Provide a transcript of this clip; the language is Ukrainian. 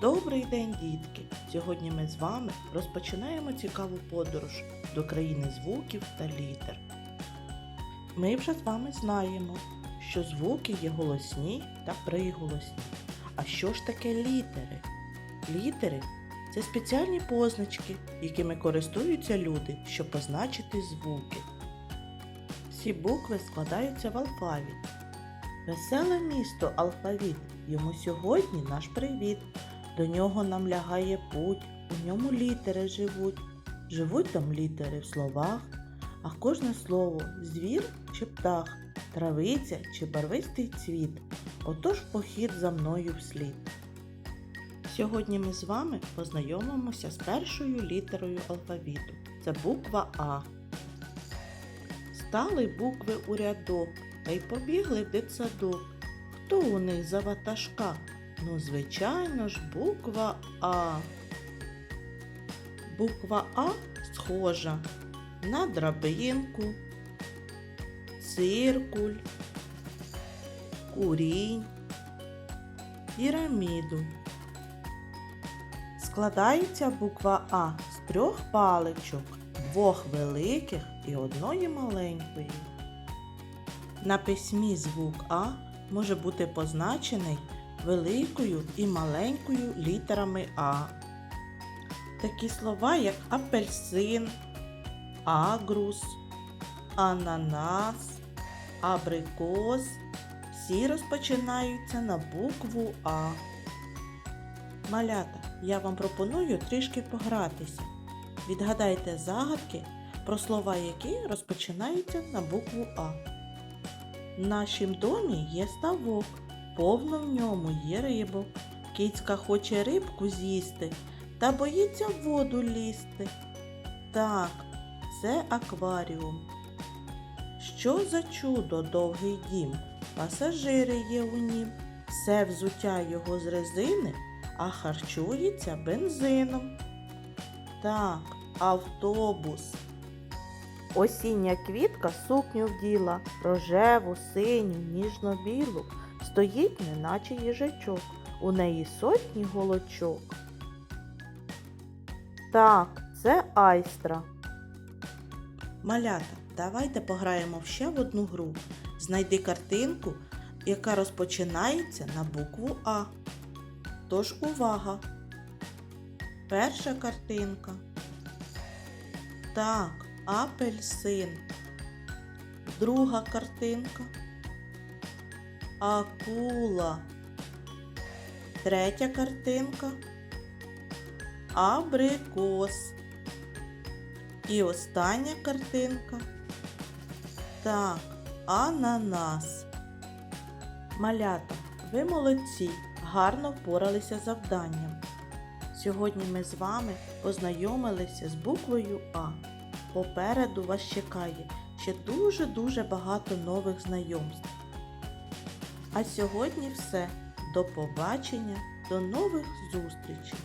Добрий день, дітки! Сьогодні ми з вами розпочинаємо цікаву подорож до країни звуків та літер. Ми вже з вами знаємо, що звуки є голосні та приголосні. А що ж таке літери? Літери це спеціальні позначки, якими користуються люди, щоб позначити звуки. Всі букви складаються в алфавіт. Веселе місто алфавіт. Йому сьогодні наш привіт. До нього нам лягає путь, у ньому літери живуть. Живуть там літери в словах, а кожне слово звір чи птах, травиця чи барвистий цвіт. Отож похід за мною вслід. Сьогодні ми з вами познайомимося з першою літерою алфавіту. Це буква А. Стали букви у рядок та й побігли в дитсадок. Хто у них за ватажка? Ну, звичайно ж, буква А. Буква А схожа на драбинку, циркуль, курінь, піраміду. Складається буква А з трьох паличок, двох великих і одної маленької. На письмі звук А може бути позначений великою і маленькою літерами А. Такі слова, як апельсин, агрус, ананас, абрикос, всі розпочинаються на букву А. Малята, я вам пропоную трішки погратися. Відгадайте загадки про слова, які розпочинаються на букву А. В нашім домі є ставок, повно в ньому є рибок. Кицька хоче рибку з'їсти та боїться в воду лізти. Так, це акваріум. Що за чудо довгий дім? Пасажири є у нім. Все взуття його з резини, а харчується бензином. Так, автобус. Осіння квітка сукню вділа, рожеву, синю, ніжно-білу, стоїть, неначе їжачок, у неї сотні голочок. Так, це айстра. Малята, давайте пограємо ще в одну гру. Знайди картинку, яка розпочинається на букву А. Тож увага! Перша картинка. Так, апельсин. Друга картинка. Акула. Третя картинка. Абрикос. І остання картинка. Так, ананас. Малята, ви молодці, гарно впоралися з завданням. Сьогодні ми з вами познайомилися з буквою А. Попереду вас чекає ще дуже-дуже багато нових знайомств. А сьогодні все. До побачення, до нових зустрічей!